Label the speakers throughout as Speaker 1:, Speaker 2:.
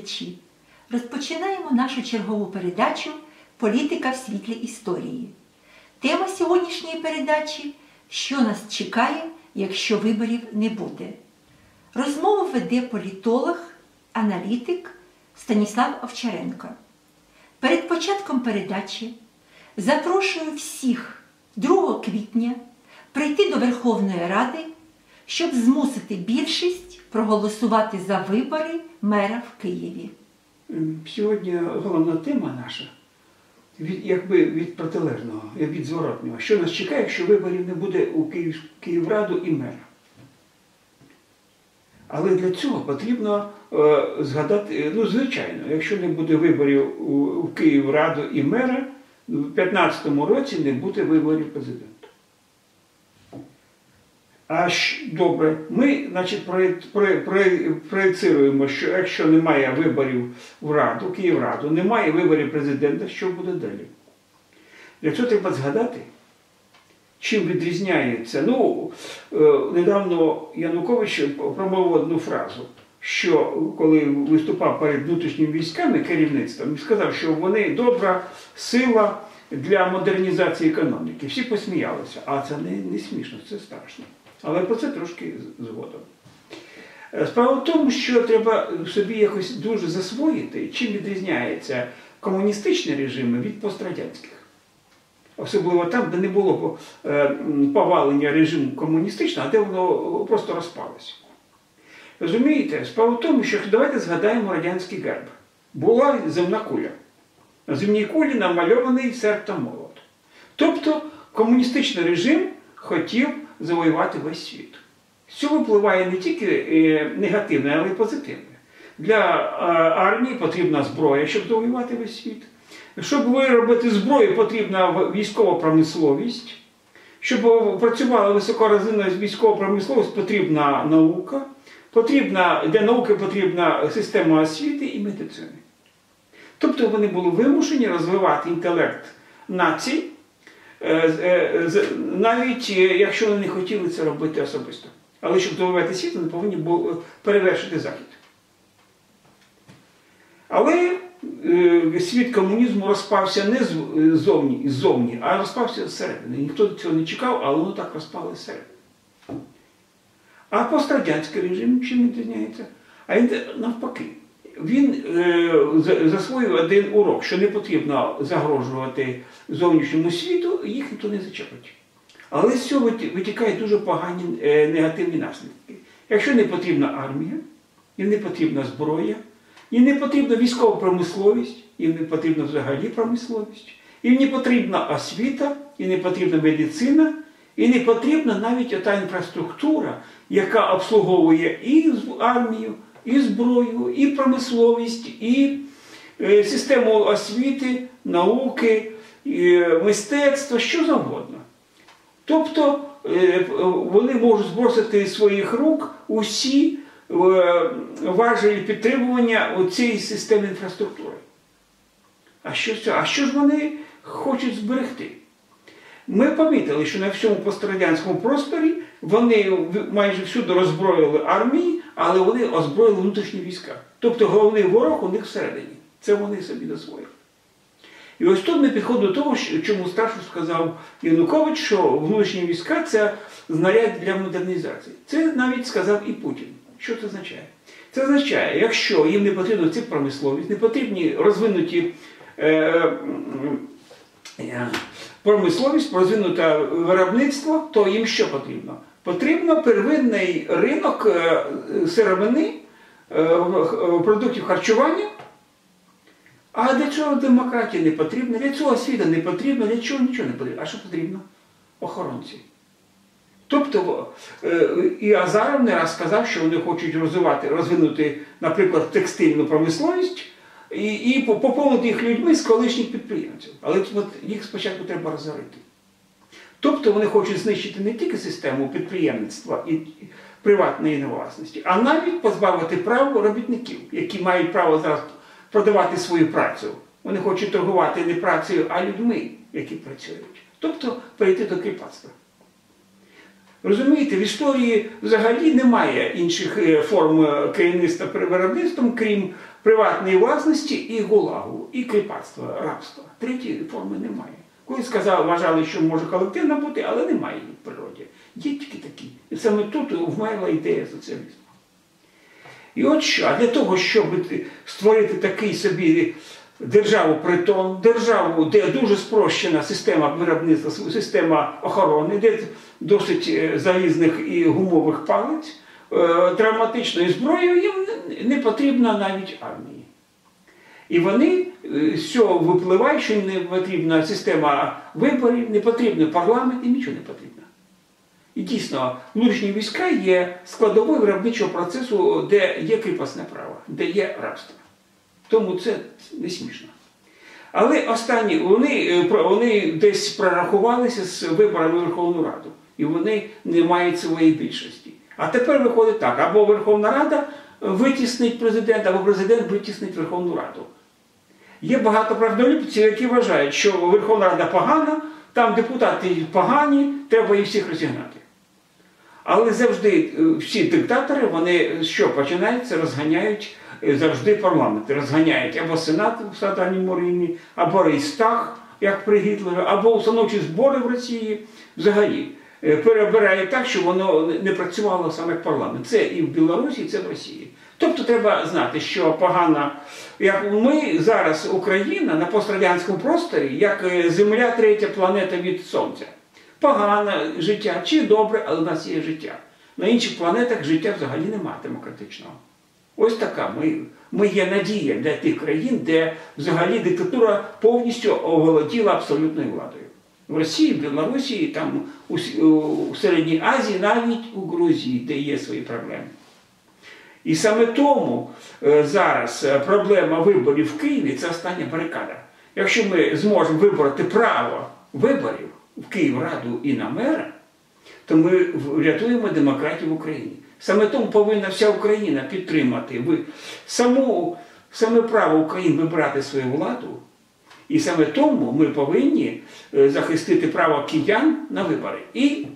Speaker 1: телеглядачі! Розпочинаємо нашу чергову передачу Політика в світлі історії. Тема сьогоднішньої передачі Що нас чекає, якщо виборів не буде. Розмову веде політолог, аналітик Станіслав Овчаренко. Перед початком передачі запрошую всіх 2 квітня прийти до Верховної Ради, щоб змусити більшість проголосувати за вибори мера в Києві.
Speaker 2: Сьогодні головна тема наша від, якби від протилежного, від зворотнього. Що нас чекає, якщо виборів не буде у Київ, Київраду і мера? Але для цього потрібно е, згадати, ну, звичайно, якщо не буде виборів у, у Київраду і мера, в 2015 році не буде виборів президента. Аж добре, ми значить, проє- проє- проє- проєцируємо, що якщо немає виборів в Раду, Київраду, немає виборів президента, що буде далі? Для цього треба згадати, чим відрізняється. Ну, е, недавно Янукович промовив одну фразу, що коли виступав перед внутрішніми військами керівництвом, він сказав, що вони добра сила для модернізації економіки. Всі посміялися, а це не, не смішно, це страшно. Але про це трошки згодом. Е, Справа в тому, що треба собі якось дуже засвоїти, чим відрізняються комуністичні режими від пострадянських. Особливо там, де не було е, повалення режиму комуністичного, а де воно просто розпалося. Розумієте, справа в тому, що давайте згадаємо радянський герб. Була земна куля. На земній кулі намальований серп та молот. Тобто комуністичний режим хотів завоювати весь світ. З цього випливає не тільки е, негативне, але й позитивне. Для е, армії потрібна зброя, щоб завоювати весь світ. Щоб виробити зброю, потрібна військова промисловість. Щоб працювала високорозвинена військова промисловість, потрібна наука. Потрібна, для науки потрібна система освіти і медицини. Тобто вони були вимушені розвивати інтелект націй, навіть е, якщо вони не хотіли це робити особисто. Але щоб завоювати світ, вони повинні перевершити Захід. Але е, світ комунізму розпався не ззовні, ззовні, а розпався зсередини. Ніхто цього не чекав, але воно так розпало зсередини. А пострадянський режим чим відрізняється? А він навпаки. Він е, засвоїв один урок, що не потрібно загрожувати зовнішньому світу, їх ніхто не зачепить. Але з цього витікають дуже погані е, негативні наслідки. Якщо не потрібна армія, і не потрібна зброя, і не потрібна військова промисловість, і не потрібна взагалі промисловість, і не потрібна освіта, і не потрібна медицина, і не потрібна навіть ота інфраструктура, яка обслуговує і армію, і зброю, і промисловість, і е, систему освіти, науки, е, мистецтва, що завгодно. Тобто е, вони можуть збросити з своїх рук усі важелі підтримування цієї системи інфраструктури. А що, а що ж вони хочуть зберегти? Ми помітили, що на всьому пострадянському просторі вони майже всюди роззброїли армії, але вони озброїли внутрішні війська. Тобто головний ворог у них всередині. Це вони собі дозволили. І ось тут ми підходимо до того, чому старшу сказав Янукович, що внутрішні війська це знаряд для модернізації. Це навіть сказав і Путін. Що це означає? Це означає, якщо їм не потрібна ця промисловість, не потрібні розвинуті е, е, промисловість, розвинуте виробництво, то їм що потрібно? Потрібно первинний ринок е, сировини, е, продуктів харчування. А для чого демократія не потрібна? Для цього освіта не потрібна, для чого нічого не потрібно. А що потрібно? Охоронці. Тобто е, і Азаров не раз сказав, що вони хочуть розвивати, розвинути, наприклад, текстильну промисловість і, і поповнити їх людьми з колишніх підприємців. Але от їх спочатку треба розорити. Тобто вони хочуть знищити не тільки систему підприємництва і приватної власності, а навіть позбавити прав робітників, які мають право зараз продавати свою працю. Вони хочуть торгувати не працею, а людьми, які працюють. Тобто перейти до кріпацтва. Розумієте, в історії взагалі немає інших е, форм е, керівництва виробництвом, крім приватної власності і гулагу, і кріпацтва, рабства. Третьої форми немає. Колись сказали, вважали, що може колективна бути, але немає її в природі. Є тільки такі. І саме тут вмерла ідея соціалізму. І от що, а для того, щоб створити такий собі державу притон, державу, де дуже спрощена система виробництва, система охорони, де досить е, залізних і гумових палець, е, травматичною зброєю їм не потрібна навіть армії. І вони е, з цього випливають, що їм не потрібна система виборів, не потрібен парламент і нічого не потрібно. І дійсно, внутрішні війська є складовою виробничого процесу, де є кріпосне право, де є рабство. Тому це не смішно. Але останні, вони, вони десь прорахувалися з виборами в Верховну Раду, і вони не мають своєї більшості. А тепер виходить так: або Верховна Рада витіснить президента, або президент витіснить Верховну Раду. Є багато правдолюбців, які вважають, що Верховна Рада погана, там депутати погані, треба їх всіх розігнати. Але завжди всі диктатори, вони що починаються, розганяють завжди парламент, розганяють або Сенат в Садані Моріні, або Рейстаг, як при Гітлері, або установчі збори в Росії взагалі перебирають так, щоб воно не працювало саме як парламент. Це і в Білорусі, і це в Росії. Тобто треба знати, що погана, як ми зараз, Україна на пострадянському просторі, як Земля, третя планета від Сонця. Погане життя чи добре, але в нас є життя. На інших планетах життя взагалі немає демократичного. Ось така. Ми ми є надія для тих країн, де взагалі диктатура повністю оволоділа абсолютною владою. В Росії, в Білорусі, там у, у Середній Азії, навіть у Грузії, де є свої проблеми. І саме тому е, зараз проблема виборів в Києві це остання барикада. Якщо ми зможемо вибороти право виборів в Київраду і на мера, то ми врятуємо демократію в Україні. Саме тому повинна вся Україна підтримати саму, саме право України вибирати свою владу. І саме тому ми повинні захистити право киян на вибори. І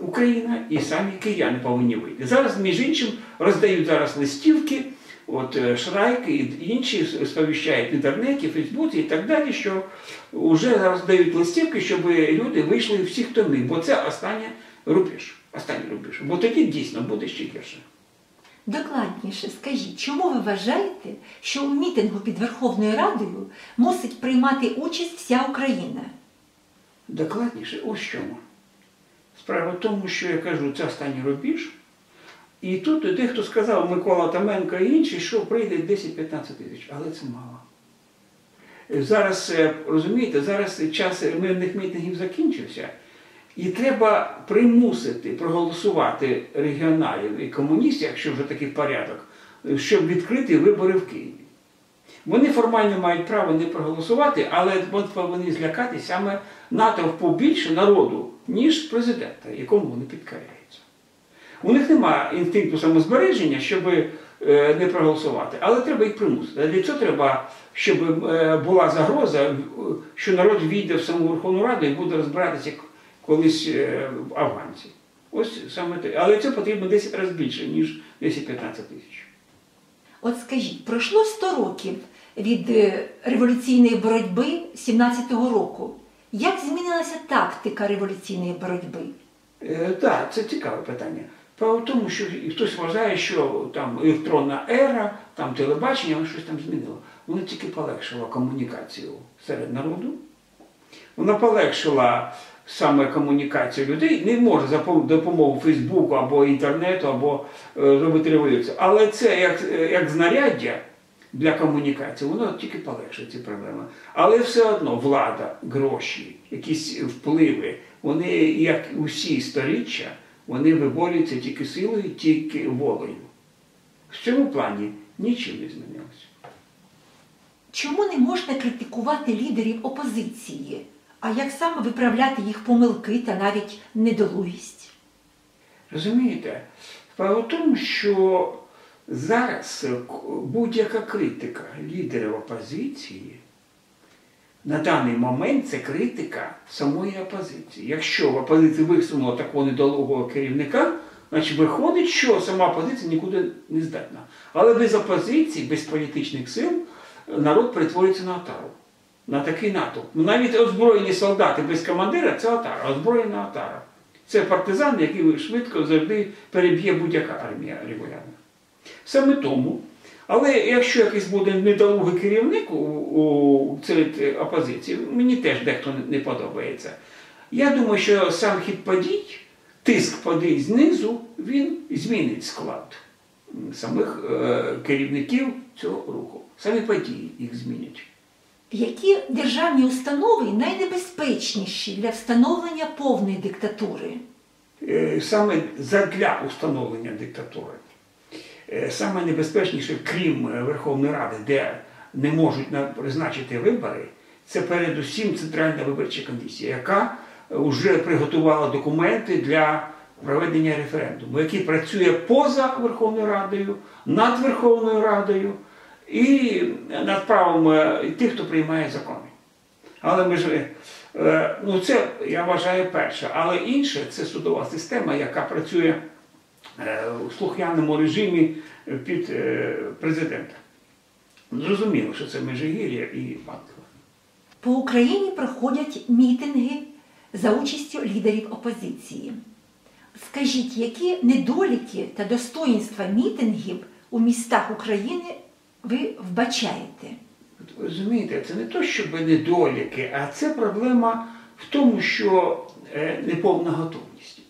Speaker 2: Україна, і самі кияни повинні вийти. Зараз, між іншим, роздають зараз листівки, от Шрайк і інші сповіщають в інтернеті, Фейсбуці і так далі, що вже зараз дають листівки, щоб люди вийшли всі, хто міг, бо це остання рубіж. Останній рубіж. Бо тоді дійсно буде ще гірше.
Speaker 1: Докладніше скажіть, чому ви вважаєте, що у мітингу під Верховною Радою мусить приймати участь вся Україна?
Speaker 2: Докладніше, ось чому. Справа в тому, що я кажу, це останній рубіж. І тут дехто сказав, Микола Томенко і інші, що прийде 10-15 тисяч, але це мало. Зараз, розумієте, зараз час мирних мітингів закінчився. І треба примусити проголосувати регіоналів і комуністів, якщо вже такий порядок, щоб відкрити вибори в Києві. Вони формально мають право не проголосувати, але повинні злякати саме натовпу більше народу, ніж президента, якому вони підкоряються. У них немає інстинкту самозбереження, щоб не проголосувати, але треба їх примусити. Для цього треба, щоб була загроза, що народ війде в саму Верховну Раду і буде розбиратися колись афганці. Ось саме те. Але це потрібно 10 разів більше, ніж 10-15 тисяч.
Speaker 1: От скажіть, пройшло 100 років від революційної боротьби 17-го року. Як змінилася тактика революційної боротьби?
Speaker 2: Е, так, це цікаве питання. Справа в тому, що хтось вважає, що там електронна ера, там телебачення, воно щось там змінило. Воно тільки полегшило комунікацію серед народу. Воно полегшило саме комунікацію людей, не може за допомогою Фейсбуку або інтернету, або е, робити революцію. Але це як, як знаряддя для комунікації, воно тільки полегшує ці проблеми. Але все одно влада, гроші, якісь впливи, вони, як усі сторіччя, вони виборюються тільки силою, тільки волею. В цьому плані нічим не змінилося.
Speaker 1: Чому не можна критикувати лідерів опозиції? А як саме виправляти їх помилки та навіть недолугість?
Speaker 2: Розумієте, справа в тому, що зараз будь-яка критика лідерів опозиції на даний момент це критика самої опозиції. Якщо в опозиції висунуло такого недолугого керівника, значить виходить, що сама опозиція нікуди не здатна. Але без опозиції, без політичних сил народ перетворюється на отару. На такий натовп. Ну, Навіть озброєні солдати без командира це отара, озброєна отара. Це партизан, який швидко завжди переб'є будь-яка армія регулярна. Саме тому, але якщо якийсь буде недолугий керівник у, у серед опозиції, мені теж дехто не подобається. Я думаю, що сам хід подій, тиск подій знизу, він змінить склад самих е, керівників цього руху. Самі події їх змінять.
Speaker 1: Які державні установи найнебезпечніші для встановлення повної диктатури?
Speaker 2: Е, саме задля установлення диктатури. Е, Саме небезпечніше, крім е, Верховної Ради, де не можуть призначити вибори, це передусім Центральна виборча комісія, яка вже приготувала документи для проведення референдуму, який працює поза Верховною Радою, над Верховною Радою і над правом е, тих, хто приймає закони. Але ми ж е, ну це я вважаю перше. Але інше це судова система, яка працює е, у слух'яному режимі під президента. Зрозуміло, що це Межигір'я і Банкова.
Speaker 1: По Україні проходять мітинги за участю лідерів опозиції. Скажіть, які недоліки та достоїнства мітингів у містах України ви вбачаєте?
Speaker 2: Розумієте, це не то, щоб недоліки, а це проблема в тому, що е, неповна готовність.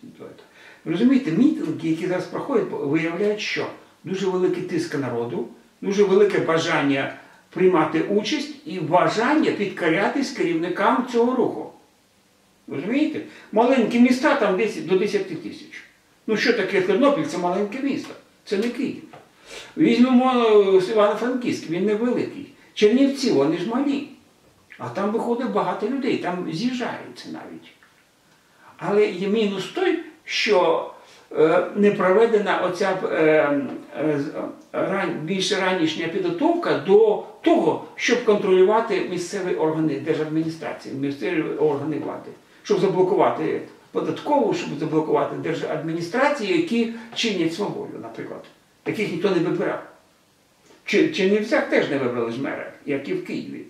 Speaker 2: Розумієте, мітинги, які зараз проходять, виявляють, що дуже великий тиск народу, дуже велике бажання приймати участь і бажання підкорятись керівникам цього руху. Розумієте? Маленькі міста там 10, до 10 тисяч. Ну що таке Тернопіль? Це маленьке місто, це не Київ. Візьмемо е, Івано-Франківськ, він невеликий. Чернівці, вони ж малі. А там виходить багато людей, там з'їжджаються навіть. Але є мінус той, що е, не проведена оця е, більш ранішня підготовка до того, щоб контролювати місцеві органи держадміністрації, місцеві органи влади, щоб заблокувати податкову, щоб заблокувати держадміністрації, які чинять сваволю, наприклад, яких ніхто не вибирав. Чи, всяк теж не вибрали ж мера, як і в Києві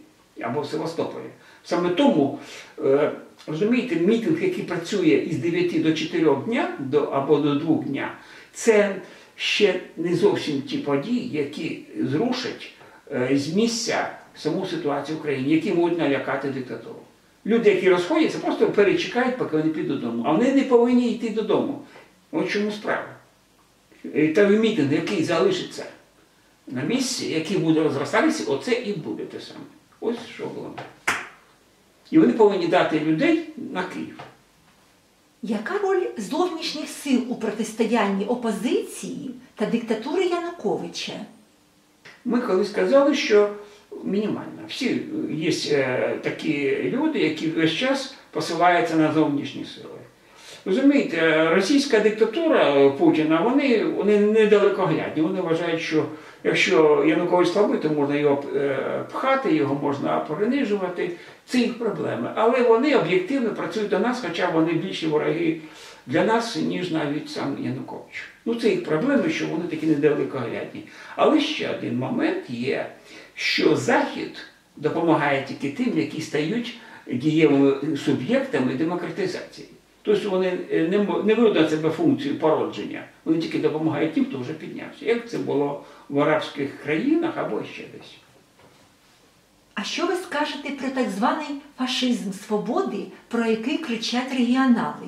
Speaker 2: або в Севастополі. Саме тому, е, розумієте, мітинг, який працює із 9 до 4 дня до, або до 2 дня, це ще не зовсім ті події, які зрушать е, з місця саму ситуацію в Україні, які можуть налякати диктатуру. Люди, які розходяться, просто перечекають, поки вони підуть додому. А вони не повинні йти додому. От чому справа. Та мітинг, який залишиться на місці, який буде розростатися, оце і буде те саме. Ось що було. І вони повинні дати людей на Київ.
Speaker 1: Яка роль зовнішніх сил у протистоянні опозиції та диктатури Януковича?
Speaker 2: Ми колись казали, що мінімальна. Всі є е, такі люди, які весь час посилаються на зовнішні сили. Розумієте, е, російська диктатура Путіна, вони, вони недалекоглядні. Вони вважають, що якщо Янукович слабий, то можна його е, пхати, його можна принижувати. Це їх проблеми. Але вони об'єктивно працюють до нас, хоча вони більші вороги для нас, ніж навіть сам Янукович. Ну, це їх проблеми, що вони такі недалекоглядні. Але ще один момент є, що Захід допомагає тільки тим, які стають дієвими суб'єктами демократизації. Тобто вони е, не, не беруть себе функцію породження, вони тільки допомагають тим, хто вже піднявся. Як це було в арабських країнах або ще десь.
Speaker 1: А що ви скажете про так званий фашизм свободи, про який кричать регіонали?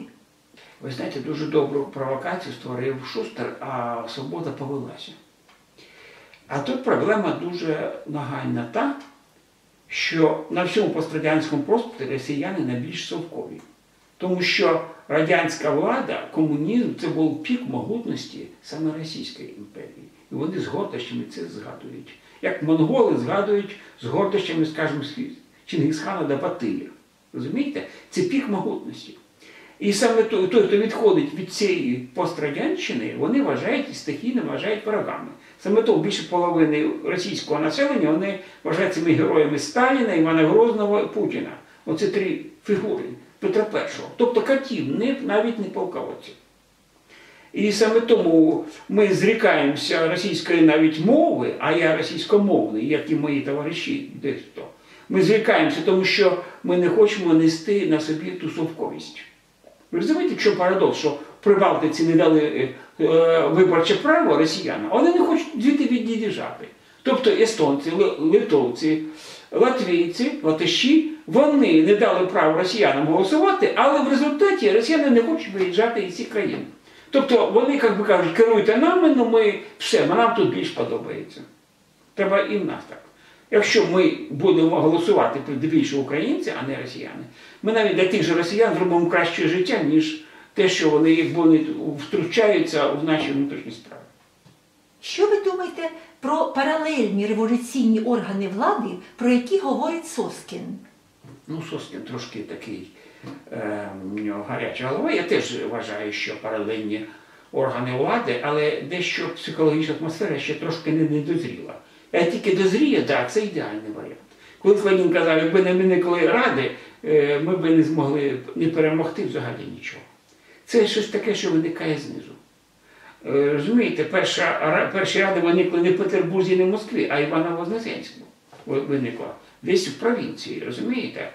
Speaker 2: Ви знаєте, дуже добру провокацію створив Шустер, а свобода повелася. А тут проблема дуже нагальна та, що на всьому пострадянському просторі росіяни найбільш совкові. Тому що радянська влада, комунізм це був пік могутності саме Російської імперії. І вони з гордощами це згадують. Як монголи згадують з гордощами, скажімо, Чингисхана до Батия. Розумієте? Це пік могутності. І саме той, хто відходить від цієї пострадянщини, вони вважають і стихійно вважають ворогами. Саме то більше половини російського населення вони вважають цими героями Сталіна, Івана Грозного і Путіна. Оце три фігури Петра І. Тобто катів, навіть не полководців. І саме тому ми зрікаємося російської навіть мови, а я російськомовний, як і мої товариші дехто. Ми зрікаємося, тому що ми не хочемо нести на собі ту совковість. Ви розумієте, що парадокс, що при Балтиці не дали е, е, виборче право росіянам, вони не хочуть звідти від'їжджати. Тобто естонці, литовці, латвійці, латиші, вони не дали право росіянам голосувати, але в результаті росіяни не хочуть виїжджати із цих країн. Тобто вони, як би кажуть, керуйте нами, ну ми все, нам тут більш подобається. Треба і в нас так. Якщо ми будемо голосувати більше українці, а не росіяни, ми навіть для тих же росіян зробимо краще життя, ніж те, що вони, вони втручаються в наші внутрішні справи.
Speaker 1: Що ви думаєте про паралельні революційні органи влади, про які говорить Соскін?
Speaker 2: Ну, Соскін трошки такий е, у нього гаряча голова. Я теж вважаю, що паралельні органи влади, але дещо психологічна атмосфера ще трошки не, не дозріла. А тільки дозріє, так, це ідеальний варіант. Коли Ленін казав, якби не виникли ради, е, ми б не змогли не перемогти взагалі нічого. Це щось таке, що виникає знизу. Е, Розумієте, перша, перші ради виникли не в Петербурзі, не в Москві, а Івано-Вознесенську ви- виникла. Десь в провінції, розумієте?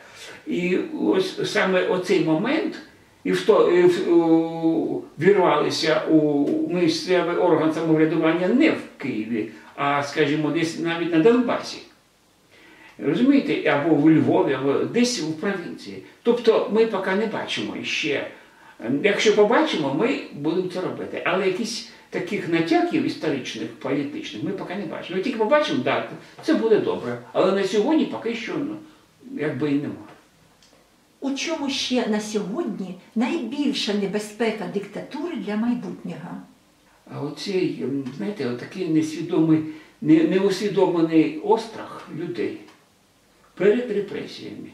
Speaker 2: І ось саме оцей момент, і в то, і в, у, вірвалися у місцевий орган самоврядування не в Києві, а, скажімо, десь навіть на Донбасі. Розумієте, або в Львові, або десь в провінції. Тобто ми поки не бачимо ще. Якщо побачимо, ми будемо це робити. Але якісь таких натяків історичних, політичних ми поки не бачимо. Ми тільки побачимо, так, це буде добре. Але на сьогодні поки що ну, якби і немає.
Speaker 1: У чому ще на сьогодні найбільша небезпека диктатури для майбутнього?
Speaker 2: А оцей, знаєте, отакий несвідомий, не, неусвідомлений острах людей перед репресіями.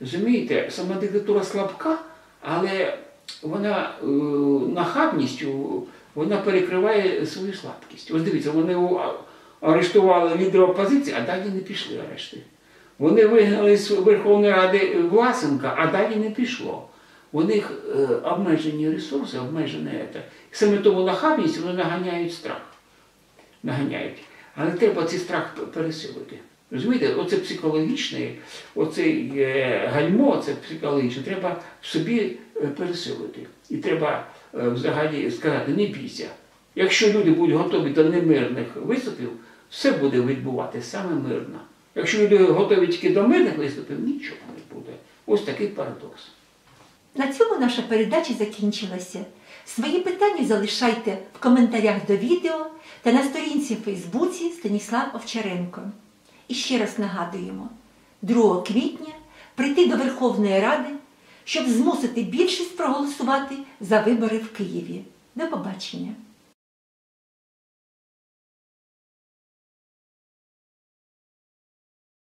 Speaker 2: Розумієте, сама диктатура слабка, але вона е, нахабністю вона перекриває свою слабкість. Ось дивіться, вони арештували лідера опозиції, а далі не пішли арешти. Вони вигнали з Верховної Ради Власенка, а далі не пішло. У них е, обмежені ресурси, обмежене це. Саме тому нахабність вони наганяють страх. Наганяють. Але треба цей страх пересилити. Розумієте, оце психологічне, оцей е, гальмо, це психологічне, треба в собі е, пересилити. І треба взагалі сказати, не бійся. Якщо люди будуть готові до немирних виступів, все буде відбуватися саме мирно. Якщо люди готові тільки до мирних виступів, нічого не буде. Ось такий парадокс.
Speaker 1: На цьому наша передача закінчилася. Свої питання залишайте в коментарях до відео та на сторінці в Фейсбуці Станіслав Овчаренко. І ще раз нагадуємо: 2 квітня прийти до Верховної Ради, щоб змусити більшість проголосувати за вибори в Києві. До побачення!